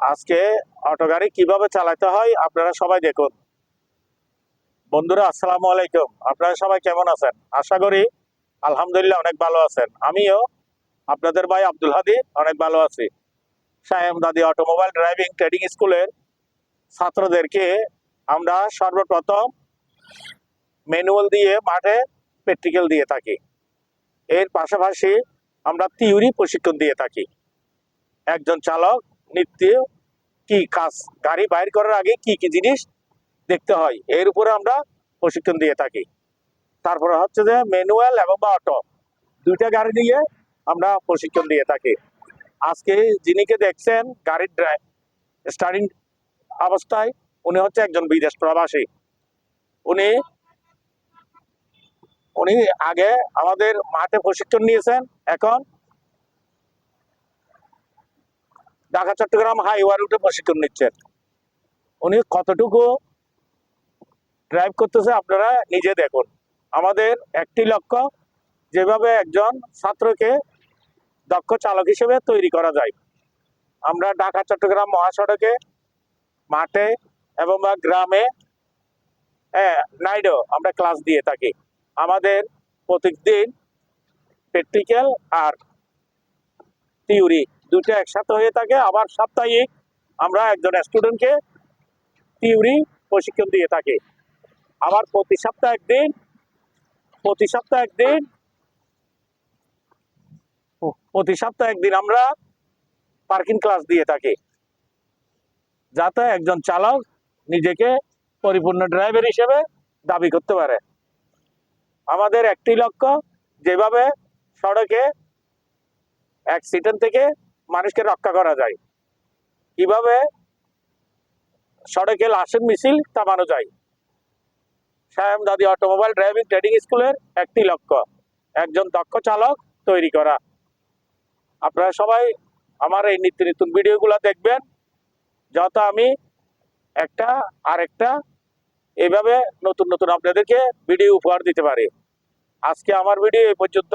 আজকে অটো গাড়ি কীভাবে চালাতে হয় আপনারা সবাই দেখুন। বন্ধুরা, আসসালামু আলাইকুম। আপনারা সবাই কেমন আছেন? আশা করি আলহামদুলিল্লাহ অনেক ভালো আছেন। আমিও, আপনাদের ভাই আব্দুল হাদি, অনেক ভালো আছি। সায়েম দাদি অটোমোবাইল ড্রাইভিং ট্রেডিং স্কুলের ছাত্রদেরকে আমরা সর্বপ্রথম ম্যানুয়াল দিয়ে মাঠে প্র্যাকটিক্যাল দিয়ে থাকি। এর পাশাপাশি আমরা থিওরি প্রশিক্ষণ দিয়ে থাকি। একজন চালক নিত্য কি কাজ, গাড়ি বাইর করার আগে কি কি জিনিস দেখতে হয়, এর উপরে আমরা প্রশিক্ষণ দিয়ে থাকি। তারপরে হচ্ছে যে ম্যানুয়াল এবং বা অটো দুইটা গাড়ি নিয়ে আমরা প্রশিক্ষণ দিয়ে থাকি। আজকে যিনিকে দেখছেন, গাড়ির ড্রাইভ স্টার্টিং অবস্থায়, উনি হচ্ছে একজন বিদেশ প্রবাসী। উনি উনি আগে আমাদের মাঠে প্রশিক্ষণ নিয়েছেন, এখন ঢাকা, চট্টগ্রাম হাইওয়ে রুটে প্রশিক্ষণ নিচ্ছেন। উনি কতটুকু ড্রাইভ করতেছে আপনারা নিজে দেখুন। আমাদের একটি লক্ষ্য, যেভাবে একজন ছাত্রকে দক্ষ চালক হিসেবে তৈরি করা যায়। আমরা ঢাকা, চট্টগ্রাম মহাসড়কে, মাঠে এবং বা গ্রামে হ্যাঁ নাইডো আমরা ক্লাস দিয়ে থাকি। আমাদের প্রত্যেকদিন প্র্যাকটিক্যাল আর থিওরি দুটো একসাথে হয়ে থাকে। আবার সাপ্তাহিক আমরা একজন স্টুডেন্টকে থিওরি প্রশিক্ষণ দিয়ে থাকি। আবার প্রতি সপ্তাহে একদিন, প্রতি সপ্তাহে একদিন প্রতি সপ্তাহে একদিন আমরা পার্কিং ক্লাস দিয়ে থাকি। যাতে একজন চালক নিজেকে পরিপূর্ণ ড্রাইভার হিসেবে দাবি করতে পারে। আমাদের একটি লক্ষ্য, যেভাবে সড়কে অ্যাক্সিডেন্ট থেকে মানুষকে রক্ষা করা যায়। কীভাবে সড়কে লাশের মিছিল থামানো যায়? শ্যাম দাদি অটোমোবাইল ড্রাইভিং ট্রেডিং স্কুলের একটি লক্ষ্য, একজন দক্ষ চালক তৈরি করা। আপনারা সবাই আমার এই নিত্য নতুন ভিডিওগুলো দেখবেন, যত আমি একটা আরেকটা এইভাবে নতুন নতুন আপনাদেরকে ভিডিও উপহার দিতে পারি। আজকে আমার ভিডিও এই পর্যন্ত।